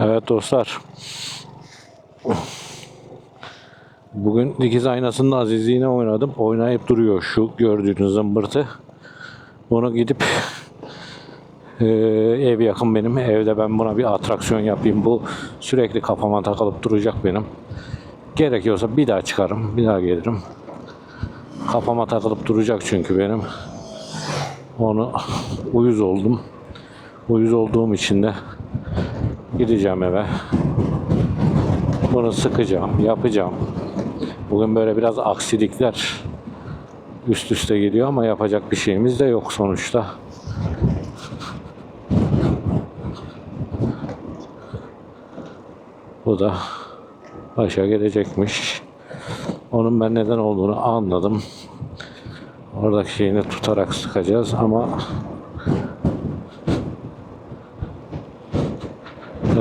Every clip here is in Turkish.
Evet dostlar. Bugün dikiz aynasının azizliğine oynadım. Oynayıp duruyor şu gördüğünüz zımbırtı. Bunu gidip eee, ev yakın benim. Evde ben buna bir atraksiyon yapayım. Bu sürekli kafama takılıp duracak benim. Gerekiyorsa bir daha çıkarım. Bir daha gelirim. Kafama takılıp duracak çünkü benim. Onu uyuz oldum. Uyuz olduğum için de gideceğim eve. Bunu sıkacağım, yapacağım. Bugün böyle biraz aksilikler üst üste geliyor ama yapacak bir şeyimiz de yok sonuçta. Bu da başa gelecekmiş. Onun ben neden olduğunu anladım. Oradaki şeyini tutarak sıkacağız ama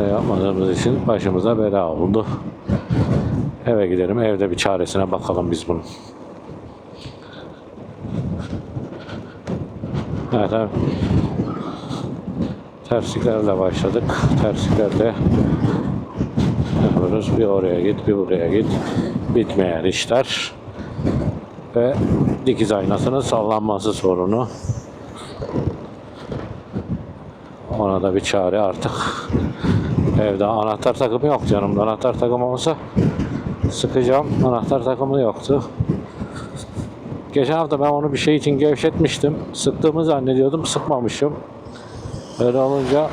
yapmadığımız için başımıza bela oldu. Eve gidelim, evde bir çaresine bakalım biz bunun. Evet, evet. Tersliklerle başladık. Tersliklerle yapıyoruz. Bir oraya git, bir buraya git. Bitmeyen işler. Ve dikiz aynasının sallanması sorunu. Ona da bir çare artık. Evde anahtar takımı yok canım. Anahtar takımı olsa sıkacağım. Anahtar takımı yoktu. Geçen hafta ben onu bir şey için gevşetmiştim. Sıktığımı zannediyordum. Sıkmamışım. Öyle olunca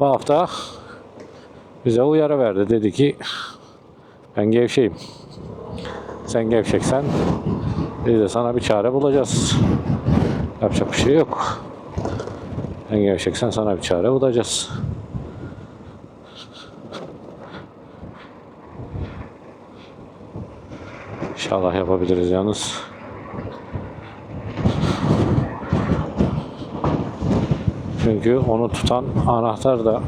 bu hafta bize uyarı verdi. Dedi ki ben gevşeyim. Sen gevşeksen biz de sana bir çare bulacağız. Yapacak bir şey yok. Sen gevşeksen sana bir çare bulacağız. İnşallah yapabiliriz yalnız. Çünkü onu tutan anahtar da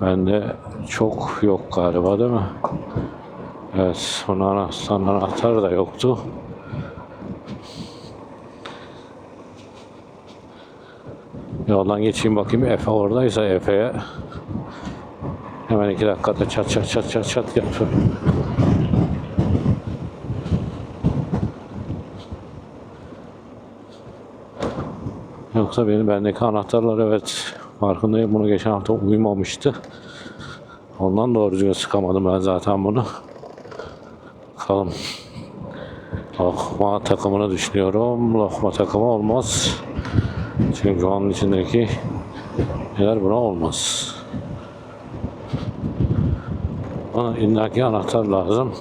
bende çok yok galiba değil mi? Evet, onun anahtar, anahtar da yoktu. Yoldan geçeyim bakayım Efe oradaysa Efe'ye hemen iki dakikada çat çat çat çat çat yapıyor. Yoksa benim bendeki anahtarlar evet farkındayım bunu geçen hafta uymamıştı. Ondan doğru düzgün sıkamadım ben zaten bunu. Bakalım. Lokma takımını düşünüyorum. Lokma takımı olmaz. Çünkü onun içindeki neler buna olmaz. Bana illaki anahtar lazım.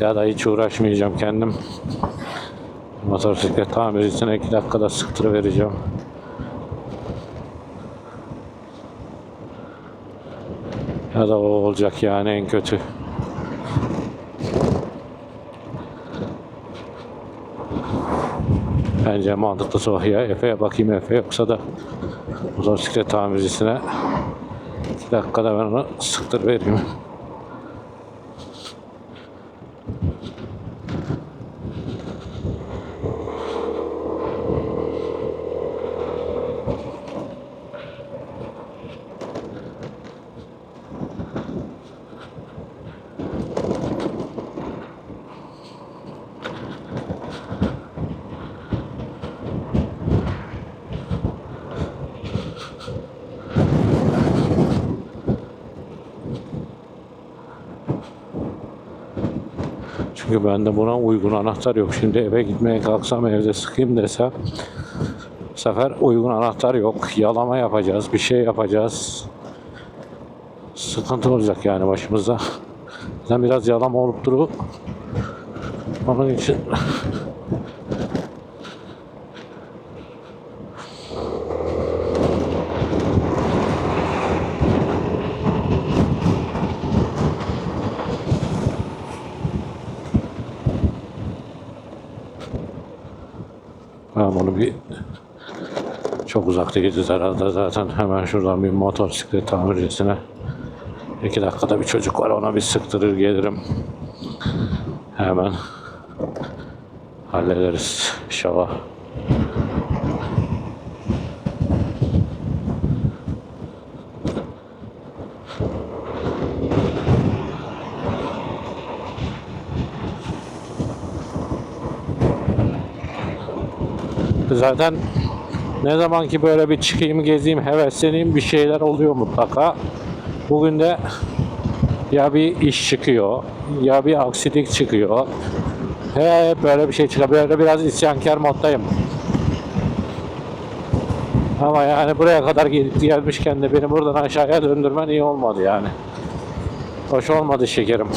Ya da hiç uğraşmayacağım kendim. Motosiklet tamircisine iki dakikada sıktırıvereceğim. Ya da o olacak yani en kötü. Bence mantıklısı o ya. Efe'ye bakayım Efe yoksa da motosiklet tamircisine iki dakikada ben onu sıktır vereyim. Çünkü bende buna uygun anahtar yok. Şimdi eve gitmeye kalksam evde sıkayım desem bu sefer uygun anahtar yok. Yalama yapacağız, bir şey yapacağız. Sıkıntı olacak yani başımıza. Ben biraz yalama olup durup onun için bunu bir çok uzakta gidiyoruz herhalde zaten hemen şuradan bir motosiklet tamircisine iki dakikada bir çocuk var ona bir sıktırır gelirim Hemen hallederiz inşallah. Zaten ne zaman ki böyle bir çıkayım gezeyim hevesleneyim bir şeyler oluyor mutlaka. Bugün de ya bir iş çıkıyor ya bir aksilik çıkıyor. Hep böyle bir şey çıkıyor. Böyle biraz isyankar moddayım. Ama yani buraya kadar gelmişken de beni buradan aşağıya döndürmen iyi olmadı yani. Hoş olmadı şekerim.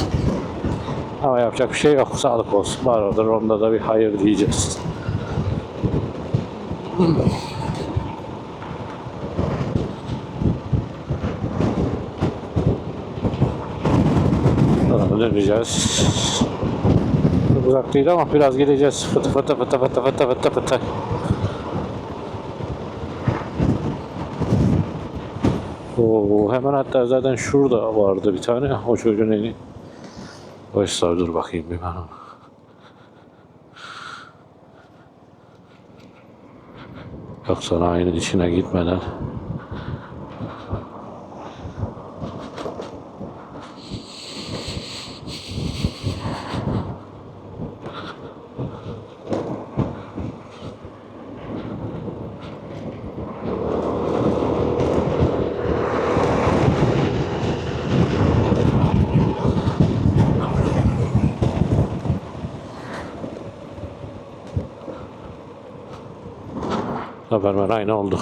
Ama yapacak bir şey yok. Sağlık olsun. Var odur. Onda da bir hayır diyeceğiz. Döneceğiz. Uzak değil ama biraz gideceğiz. Fıtı fıtı fıtı fıtı fıtı fıtı fıtı. Oo, hemen hatta zaten şurada vardı bir tane. O çocuğun eli. Başlar dur bakayım bir ben ona. Yoksa aynı içine gitmeden. Habermen aynı oldu.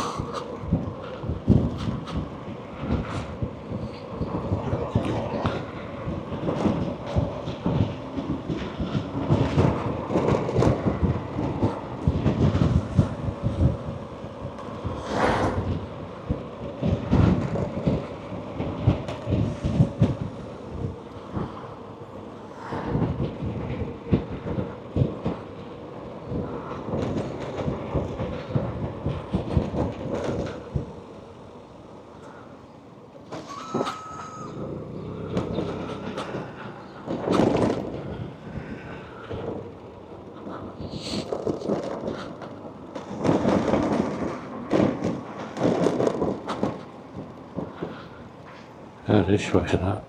barış, that.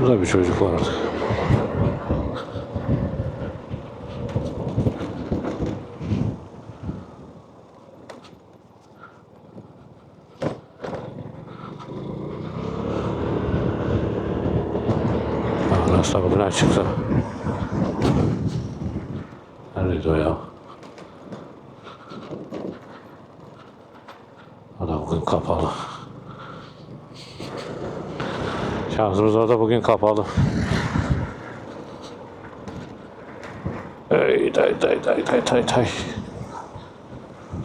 Şurada bir çocuk vardı. Aa, Nasıl da bugün açıksa. Neredeydi o ya? O da bugün kapalı. Şansımız o da bugün kapalı. Ey tay tay tay tay tay tay.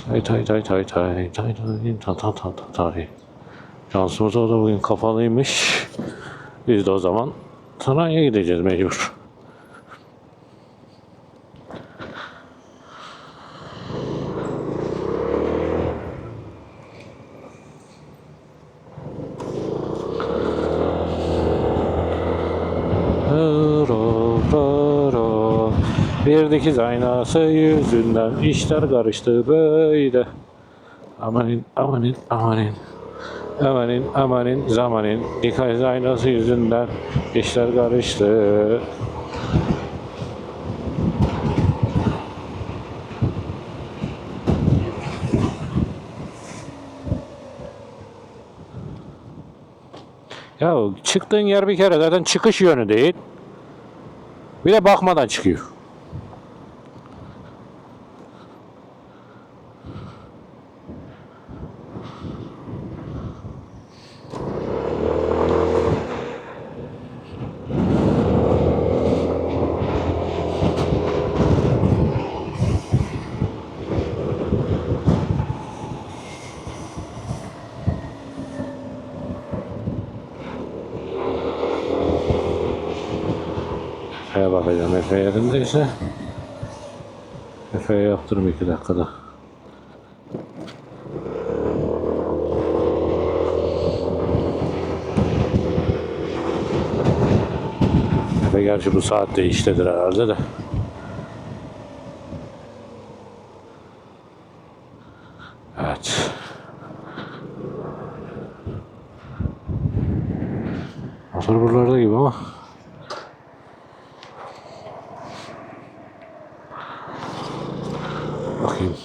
Tay tay tay tay tay tay tay ta ta ta ta tay. Şansımız o da bugün kapalıymış. Biz de o zaman sanayiye gideceğiz mecbur. Bir dikiz aynası yüzünden işler karıştı böyle. Amanin, amanin, amanin. Amanin, amanin, zamanin. Dikiz aynası yüzünden işler karıştı. Ya çıktığın yer bir kere zaten çıkış yönü değil. Bir de bakmadan çıkıyor. Efe'ye bakacağım. Efe yerindeyse Efe'ye yaptırım iki dakikada. Efe gerçi bu saatte iştedir herhalde de. Evet. Motor buralarda gibi ama. Bakayım.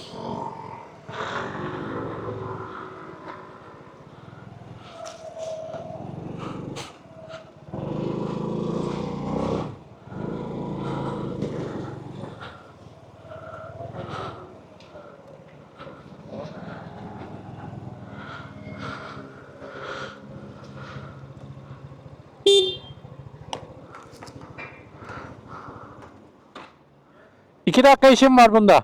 İki dakika işim var bunda.